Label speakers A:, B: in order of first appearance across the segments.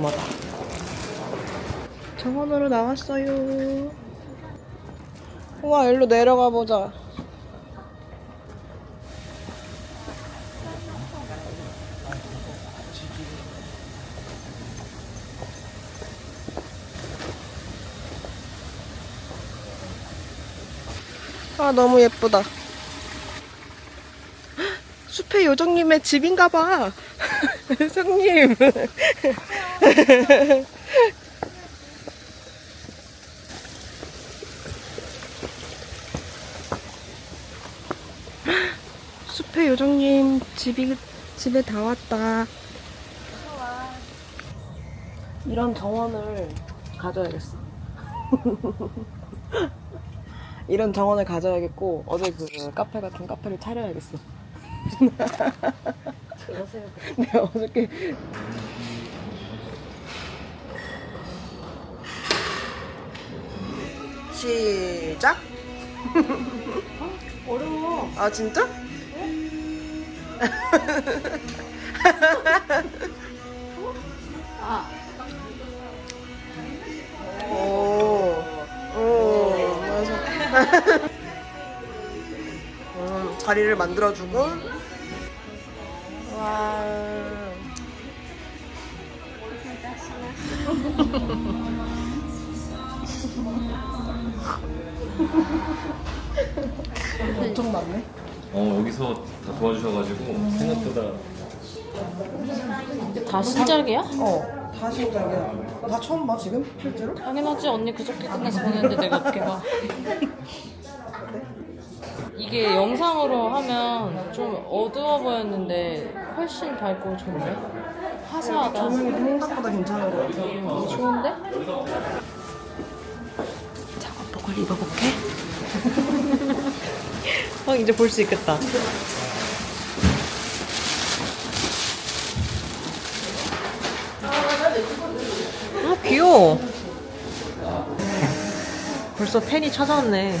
A: 궁금하다. 정원으로 나왔어요. 우와, 일로 내려가 보자. 아, 너무 예쁘다. 숲의 요정님의 집인가 봐. 요정님. 숲의 요정님 집이 집에 다 왔다. 이런 정원을 가져야겠어. 이런 정원을 가져야겠고 어제 그 카페 같은 카페를 차려야겠어.
B: 그러세요.
A: 네 어저께 시작.
B: 어려워.
A: 아 진짜?
B: 아,
A: 오, 오, 맞아. 음, 자리를 만들어주고. 와. 엄청 많네.
C: 어 여기서 다 도와주셔가지고 생각보다
B: 다 신작이야?
A: 어, 다 신작이야. 다 처음 봐 지금 실제로?
B: 당연하지. 언니 그저께 끝나서 보냈는데 내가 어떻게 봐. 이게 영상으로 하면 좀 어두워 보였는데 훨씬 밝고 좋은데? 화사하다.
A: 조명이 생각보다 괜찮은 것 같아.
B: 음, 좋은데?
A: 입어볼게. 어, 이제 볼 수 있겠다. 아, 귀여워. 벌써 팬이 찾아왔네.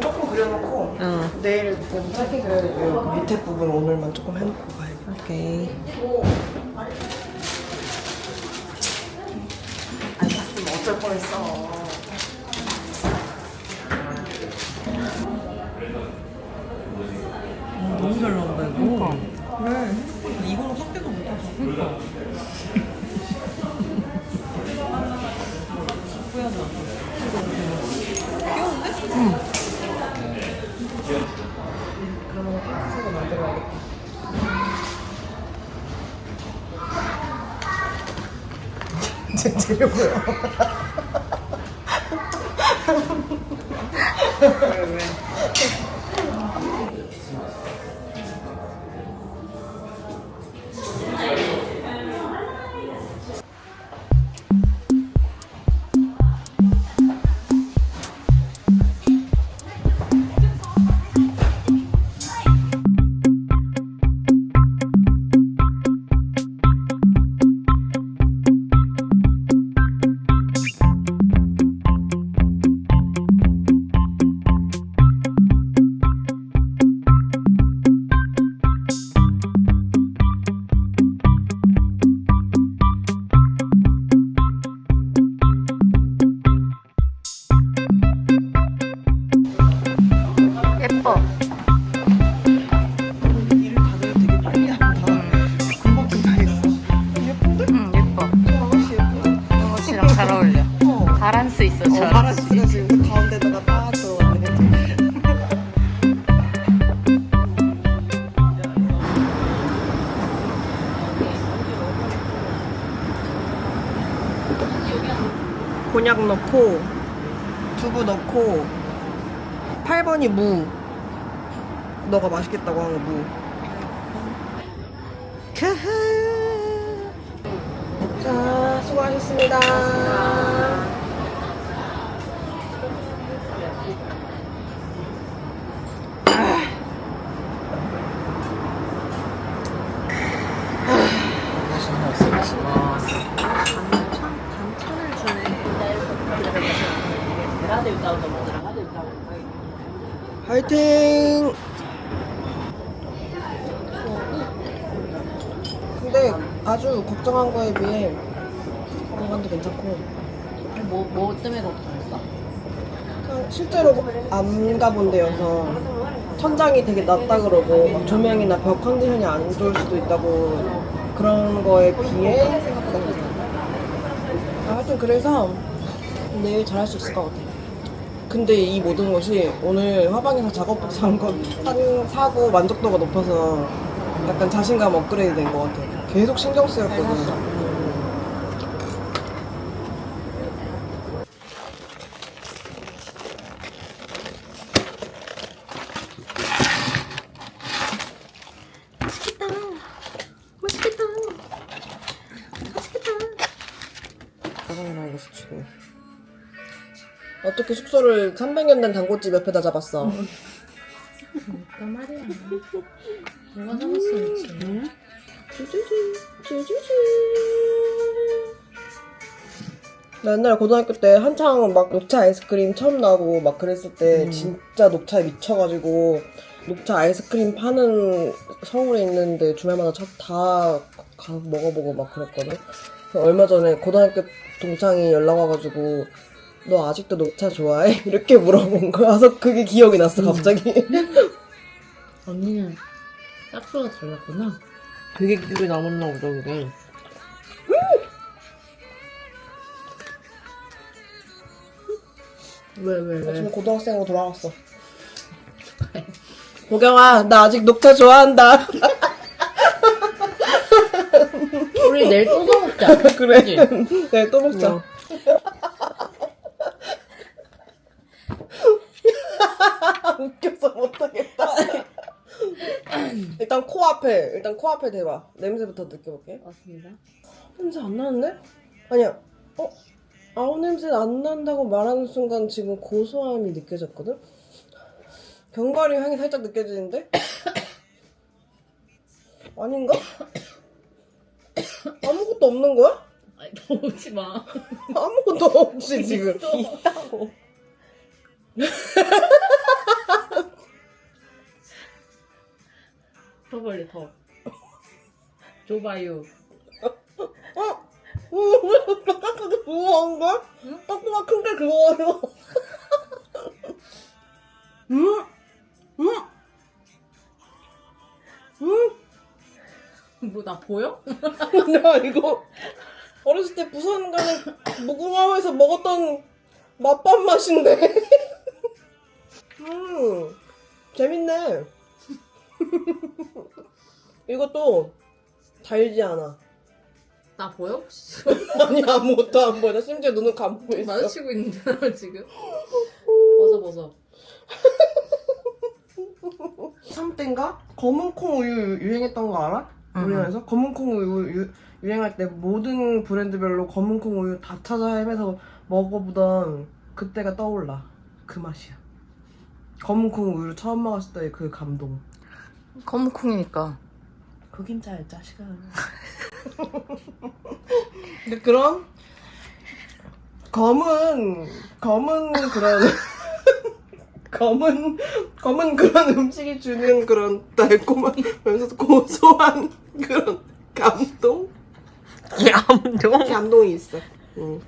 A: 조금 그려놓고
B: 응.
A: 내일 좀 짧게 그려야 되고요. 그 밑에 부분 오늘만 조금 해놓고 가야겠다. 오케이. 안 샀으면 어쩔 뻔했어. 음, 너무 잘 나온다 이거. 그래. 근데 이거는 확대도 못하죠. 그러니까. 그러면 핑크색을 만들어야겠다. 제 보여.
B: 예뻐.
A: 걱정한 거에 비해 공간도 괜찮고
B: 뭐, 뭐 때문에 걱정했어?
A: 그냥 실제로 안 가본 데여서 천장이 되게 낮다 그러고 막 조명이나 벽 컨디션이 안 좋을 수도 있다고 그런 거에 비해 생각보다 괜찮아. 아, 하여튼 그래서 내일 잘할 수 있을 것 같아. 근데 이 모든 것이 오늘 화방에서 작업복 산거 사고 만족도가 높아서 약간 자신감 업그레이드 된 것 같아. 계속 신경 쓰였거든. 짜장면 하겠어 지금. 어떻게 숙소를 300년 된 단골집 옆에다 잡았어?
B: 그 말이야. 누가 잡았을지.
A: 쭈쭈쭈 쭈쭈쭈 나 옛날에 고등학교 때 한창 막 녹차 아이스크림 처음 나오고 막 그랬을 때 진짜 녹차에 미쳐가지고 녹차 아이스크림 파는 서울에 있는데 주말마다 차- 다 가서 먹어보고 막 그랬거든. 그래서 얼마 전에 고등학교 동창이 연락 와가지고 너 아직도 녹차 좋아해? 이렇게 물어본 거라서 그게 기억이 났어 갑자기.
B: 언니는 짝수가 달랐구나.
A: 되게 기억에 남았나 보다 그게
B: 왜, 왜,
A: 나 지금 고등학생으로 돌아왔어. 보경아, 나 아직 녹차 좋아한다.
B: 우리 내일 또 사먹자.
A: 그래.
B: 그치?
A: 네, 또 먹자. 웃겨서 못하겠다. 일단 코앞에, 일단 코앞에 대봐. 냄새부터 느껴볼게.
B: 맞습니다.
A: 냄새 안 나는데? 아니야. 어? 아우 냄새 안 난다고 말하는 순간 지금 고소함이 느껴졌거든? 견과류 향이 살짝 느껴지는데? 아닌가? 아무것도 없는 거야?
B: 아니, 오지 마.
A: 아무것도 없지 지금 있다고
B: 더 벌리, 더. 줘봐요.
A: 어? 왜 딱딱하게 그거 한 거야? 떡보가 큰게 그거예요 음? 음? 음?
B: 뭐, 나 보여?
A: 야 이거 어렸을 때 부산 가는 무궁화호에서 먹었던 맛밥 맛인데 음 재밌네 이것도 달지 않아
B: 나 보여? 혹시?
A: 아니 아무것도 안 보여 나 심지어 눈을 감고 있어
B: 마주치고 있는데, 나 지금. 벗어, 벗어.
A: 3때인가 검은 콩 우유 유행했던 거 알아? 우리나라에서 검은 콩 우유 유, 유행할 때 모든 브랜드별로 검은 콩 우유 다 찾아 헤매서 먹어보던 그때가 떠올라 그 맛이야 검은 콩 우유를 처음 먹었을 때의 그 감동
B: 검은콩이니까.
A: 그긴 잘 자식아 근데 그런 검은 검은 그런 검은 검은 그런 음식이 주는 그런 달콤하면서도 고소한 그런 감동
B: 감동?
A: 감동이 있어. 응.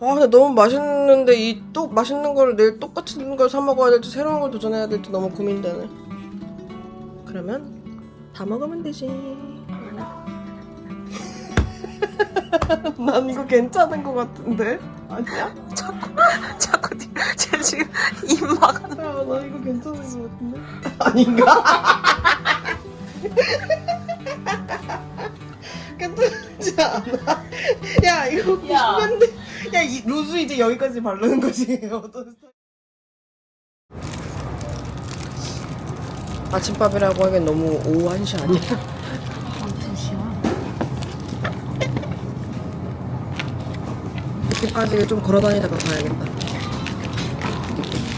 A: 아 근데 너무 맛있는데 이 또 맛있는 걸 내일 똑같은 걸 사 먹어야 될지 새로운 걸 도전해야 될지 너무 고민되네. 그러면 다 먹으면 되지. 난 이거 괜찮은 것 같은데 아니야?
B: 자꾸, 쟤 지금 입막.
A: 야, 나 이거 괜찮은 것 같은데 아닌가? 괜찮지 않아? 야 이거
B: 야.
A: 90년대 야이 루즈 이제 여기까지 바르는 거지. 어떤 스타일. 아침밥이라고 하기엔 너무 오후 1시 아니야? 이렇게까지 좀 걸어다니다가 가야겠다.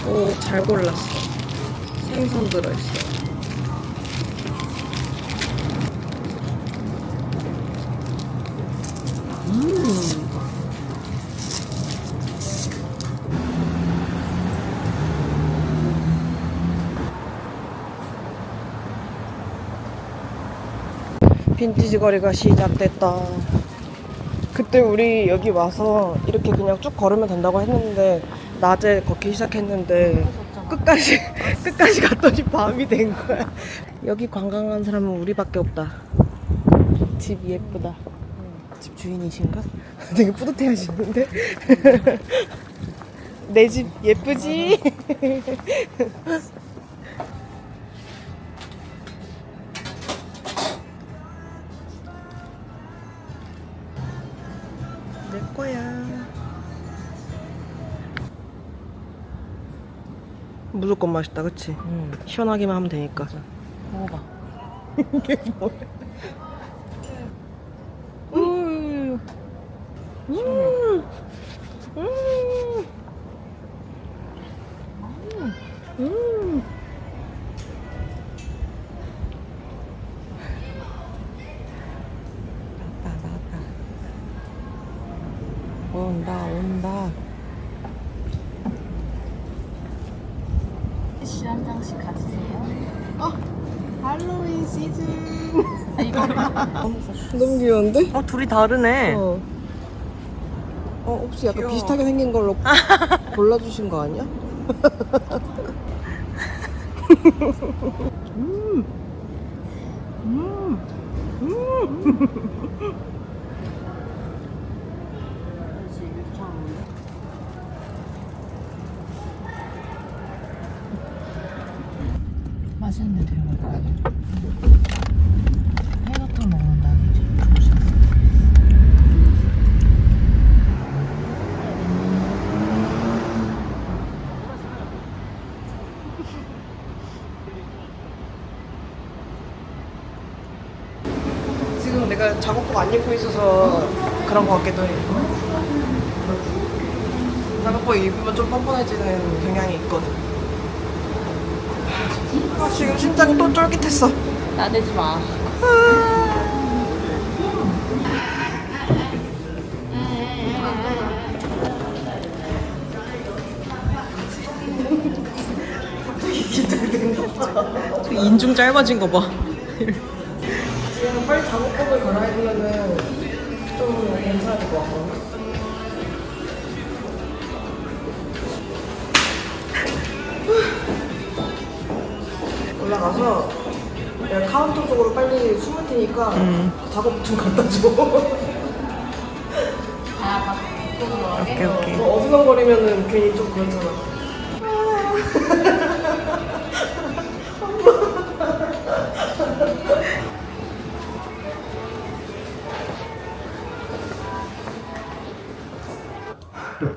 A: 오 잘 골랐어. 생선 들어있어. 음 빈티지 거리가 시작됐다. 그때 우리 여기 와서 이렇게 그냥 쭉 걸으면 된다고 했는데 낮에 걷기 시작했는데 끝까지 끝까지 갔더니 밤이 된 거야. 여기 관광하는 사람은 우리밖에 없다. 집 예쁘다. 집 주인이신가? 되게 뿌듯해하시는데. 내 집 예쁘지? 무조건 맛있다, 그치?
B: 응.
A: 시원하기만 하면 되니까.
B: 먹어봐.
A: 이게 뭐야? 음. 음. 음. 음. 나왔다, 나왔다. 온다, 온다.
B: 티슈 한 장씩 가지세요.
A: 할로윈 시즌.
B: 이거
A: 너무 귀여운데?
B: 어 둘이 다르네.
A: 어. 어, 혹시 약간
B: 귀여워.
A: 비슷하게 생긴 걸로 골라주신 거 아니야? 음. 음. 음.
B: 맛있는 데 데려갈 거 아니야? 회 같은 거 먹는다는 게 조심.
A: 지금 내가 작업복 안 입고 있어서 그런 거 같기도 해. 작업복 입으면 좀 뻔뻔해지는 경향이 있거든. 아, 지금 심장이 또 쫄깃했어.
B: 나대지 마. 인중 짧아진 거 봐.
A: 지금 빨리 작업복을 갈아입으면은 좀 괜찮을 것 같거든. 올라가서 내가 카운터 쪽으로 빨리 숨을 테니까 작업 좀 갖다 줘.
B: 오케이 오케이.
A: 뭐 어슬렁거리면은 괜히 좀 그렇잖아.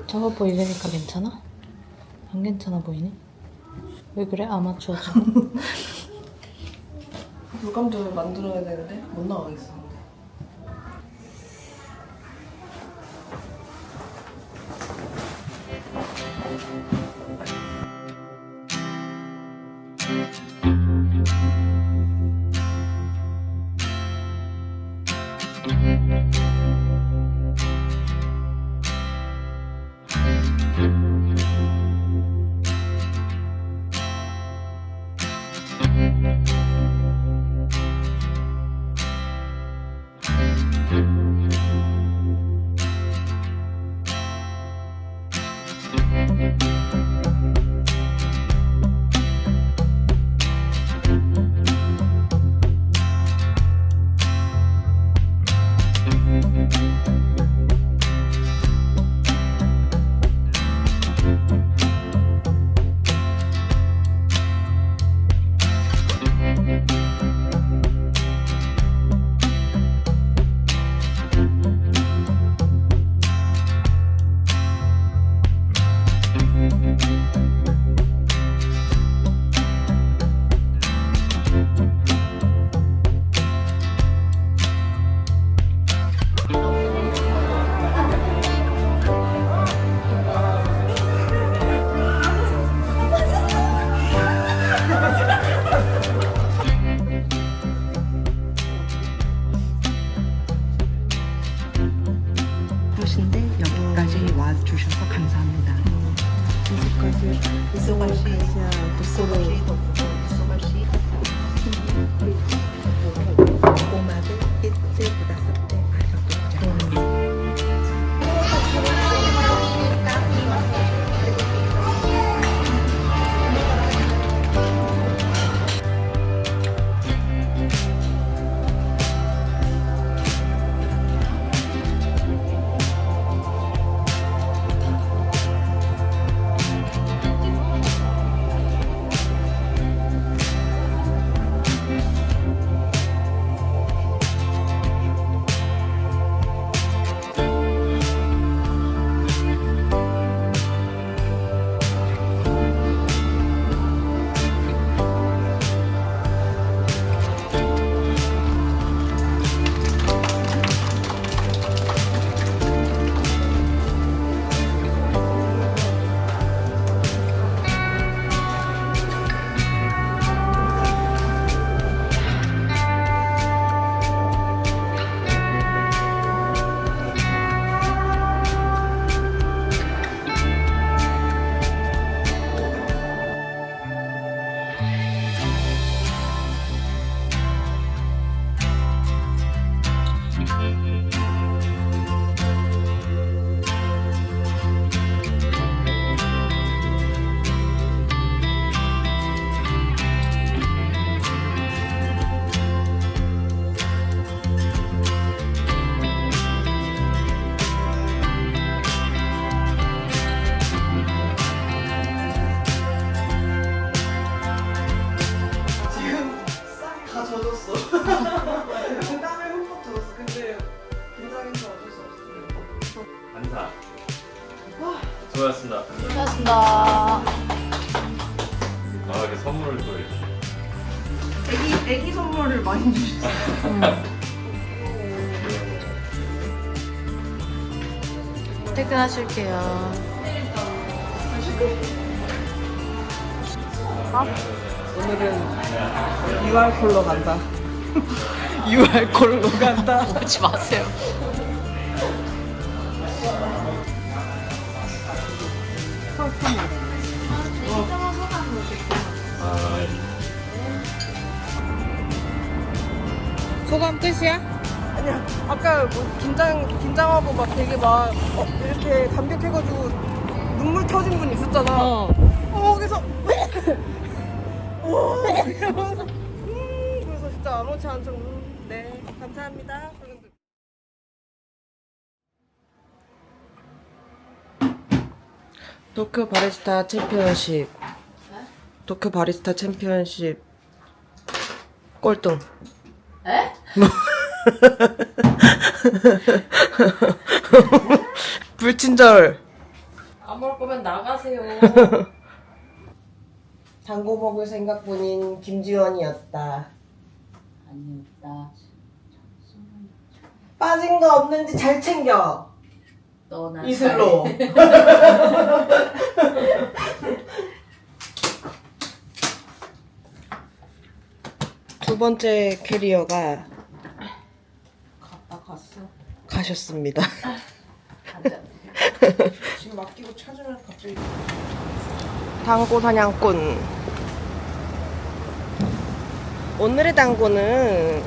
B: 저거 보이려니까 괜찮아? 안 괜찮아 보이네? 왜 그래? 아마추어죠.
A: 물감도 만들어야 되는데 못 나가겠어.
C: 안사. 수고하셨습니다.
B: 고맙습니다.
C: 아, 이렇게 선물을 또 이렇게.
A: 애기 애기 선물을 많이 주셨어.
B: 퇴근하실게요.
A: 오늘은 유알콜로 간다. 유알콜로 간다.
B: 오지 마세요.
C: 아,
B: 소감 끝이야?
A: 아니야. 아까 뭐 긴장 긴장하고 막 되게 막 어, 이렇게 감격해가지고 눈물 터진 분 있었잖아.
B: 어.
A: 어, 거기서 오 이러면서 음 그래서 진짜 아무렇지 척 음, 네 감사합니다. 그런데 도쿄 바리스타 챔피언십 도쿄 바리스타 챔피언십 꼴등
B: 에?
A: 불친절
B: 안 먹을 거면 나가세요.
A: 당고 먹을 생각뿐인 김지원이었다.
B: 아니었다.
A: 빠진 거 없는지 잘 챙겨.
B: 너나
A: 이슬로. 두 번째 캐리어가
B: 갔다 갔어.
A: 가셨습니다. 지금 아끼고 찾으면 갑자기 당고 사냥꾼 오늘의 당고는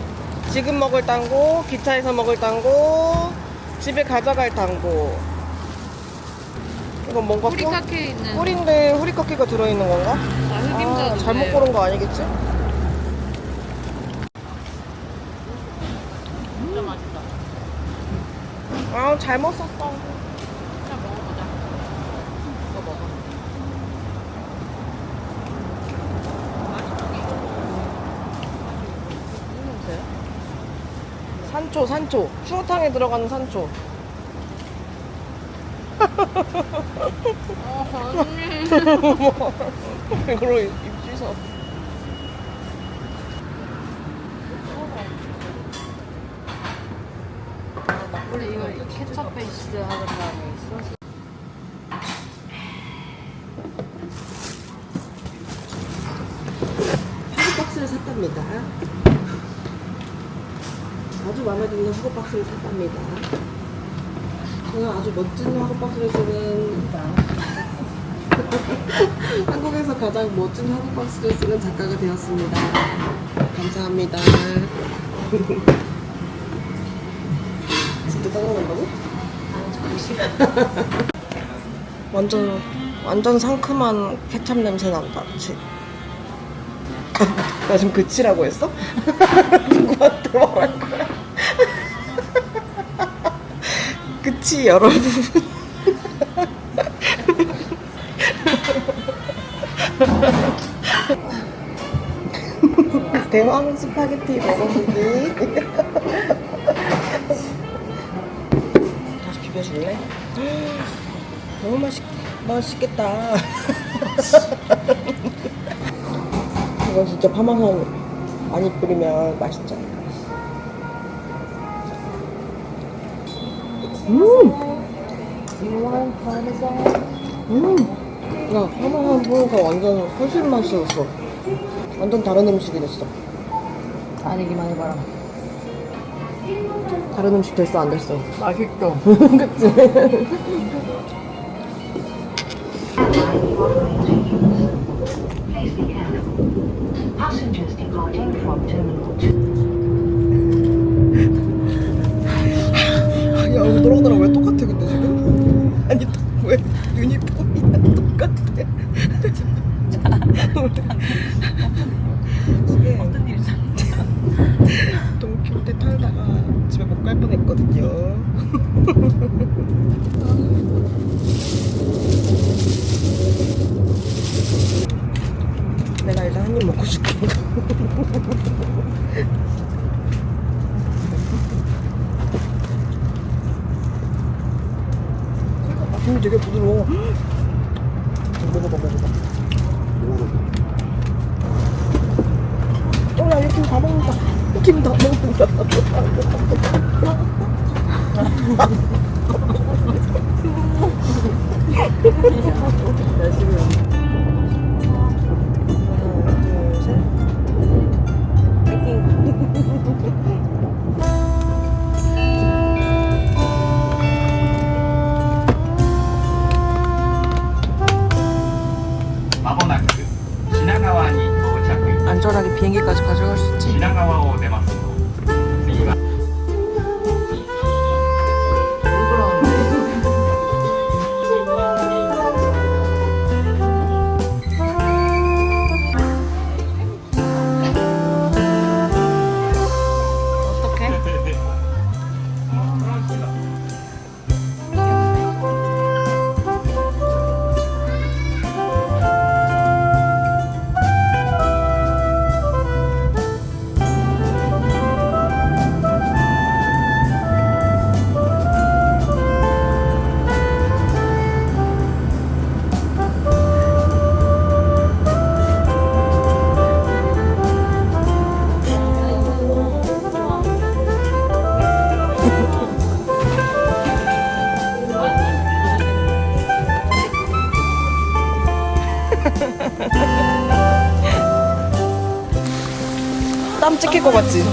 A: 지금 먹을 당고, 기차에서 먹을 당고, 집에 가져갈 당고 이건 뭔가
B: 있는
A: 꿀인데 후리카케가 들어있는 건가?
B: 아, 흑임자
A: 아, 잘못 고른 거 아니겠지?
B: 진짜 맛있다.
A: 아 잘못 썼다
B: 진짜 먹어보자. 이거 먹어. 냄새야?
A: 산초 산초 추어탕에 들어가는 산초
B: 어, 언니.
A: 이걸로 입 씻어
B: 원래 이거 베이스 하는 다음에?
A: 화구 박스를 샀답니다. 아주 마음에 드는 화구 박스를 샀답니다. 저는 아주 멋진 화구 박스를 쓰는 한국에서 가장 멋진 화구 박스를 쓰는 작가가 되었습니다. 감사합니다. 진짜 짜증난다고? 완전 완전 상큼한 케찹 냄새 난다. 그치? 나 지금 그치라고 했어? 누구한테 말할 거야? 그치 여러분 대왕 스파게티 먹어보기 너무 맛있, 맛있겠다 이거 진짜 파마산 많이 뿌리면 맛있죠. 음! 음! 야, 파마산 뿌니까 완전 훨씬 맛있었어. 완전 다른 음식이 됐어.
B: 아니기만 해봐라.
A: 다른 음식 됐어, 안 됐어?
B: 맛있죠?
A: 그치? 야, 여기 돌아오더라. 왜 똑같아, 근데 지금? 아니, 왜 똑같아? 어떤 일이죠? 동키호테 타다가 집에 못 갈 뻔했거든요. 내가 일단 한 입 먹고 줄게. 김이 되게 부드러워. 먹어봐, 먹어봐. 어, 야, 이김 다 먹는다. 김다 먹는다. 찍힐 것 같지?